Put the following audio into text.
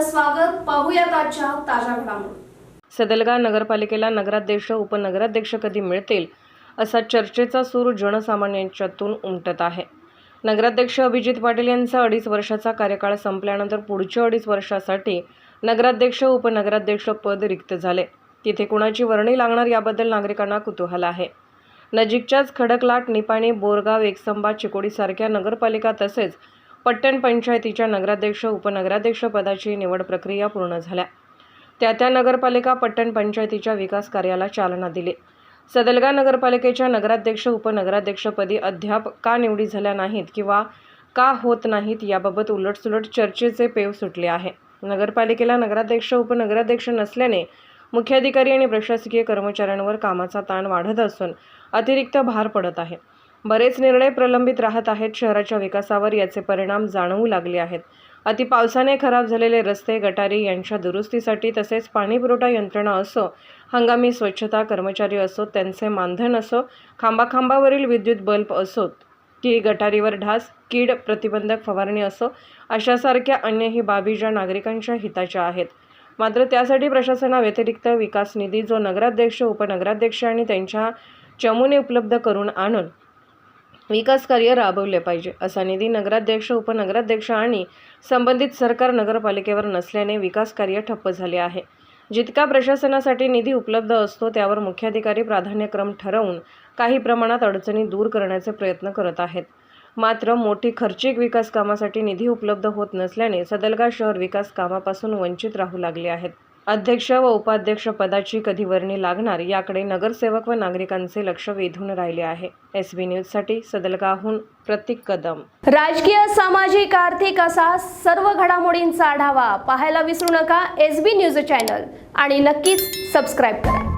स्वागत. पाहूयात आजच्या ताज्या घडामोडी. सदलगा नगरपालिकेला नगराध्यक्ष उपनगराध्यक्ष कधी मिळतील असा चर्चेचा सूर जनसामान्यांच्यातून उमटत आहे. नगराध्यक्ष अभिजित पाटील यांचा अडीच वर्षाचा कार्यकाळ संपल्यानंतर पुढच्या अडीच वर्षासाठी नगराध्यक्ष उपनगराध्यक्ष पद रिक्त झाले. तिथे कुणाची वर्णी लागणार याबद्दल नागरिकांना कुतूहल आहे. नजीकच्याच खडकलाट निपाणी बोरगाव एकसंबा चिकोडीसारख्या नगरपालिका तसेच पट्टण पंचायतीच्या नगराध्यक्ष उपनगराध्यक्ष पदाची निवड प्रक्रिया पूर्ण झाल्या. त्या त्या नगरपालिका पट्टण पंचायतीच्या विकास कार्याला चालना दिली. सदलगा नगरपालिकेच्या नगराध्यक्ष उपनगराध्यक्षपदी अद्याप का निवडी झाल्या नाहीत किंवा का होत नाहीत याबाबत उलटसुलट चर्चेचे पेव सुटले आहे. नगरपालिकेला नगराध्यक्ष उपनगराध्यक्ष नसल्याने मुख्याधिकारी आणि प्रशासकीय कर्मचाऱ्यांवर कामाचा ताण वाढत असून अतिरिक्त भार पडत आहे. बरेच निर्णय प्रलंबित राहत आहेत. शहराच्या विकासावर याचे परिणाम जाणवू लागले आहेत. अति पावसाने खराब झालेले रस्ते गटारी यांच्या दुरुस्तीसाठी तसेच पाणीपुरवठा यंत्रणा असो हंगामी स्वच्छता कर्मचारी असो त्यांचे मानधन असो खांबाखांबावरील विद्युत बल्ब असोत की गटारीवर ढास कीड प्रतिबंधक फवारणी असो अशासारख्या अन्यही बाबी ज्या नागरिकांच्या हिताच्या आहेत. मात्र त्यासाठी प्रशासनाव्यतिरिक्त विकास निधी जो नगराध्यक्ष उपनगराध्यक्ष आणि त्यांच्या चमूने उपलब्ध करून आणून विकास कार्य राबवले पाहिजे असा निधी नगराध्यक्ष उपनगराध्यक्ष आणि संबंधित सरकार नगरपालिकेवर नसल्याने विकास कार्य ठप्प झाले आहे. जितका प्रशासनासाठी निधी उपलब्ध असतो त्यावर मुख्याधिकारी प्राधान्यक्रम ठरवून काही प्रमाणात अडचणी दूर करण्याचे प्रयत्न करत आहेत. मात्र मोठी खर्चिक विकास कामासाठी निधी उपलब्ध होत नसल्याने सदलगा शहर विकास कामापासून वंचित राहू लागले आहेत. अध्यक्ष व उपाध्यक्ष पदाची कधी वर्णी लागणार याकडे नगरसेवक व नागरिकांचे लक्ष वेधून राहिले आहे. एस बी न्यूजसाठी सदलगाहून प्रतीक कदम. राजकीय सामाजिक आर्थिक असा सर्व घडामोडींचा आढावा पाहायला विसरू नका एस बी न्यूज चॅनल आणि नक्कीच सबस्क्राईब करा.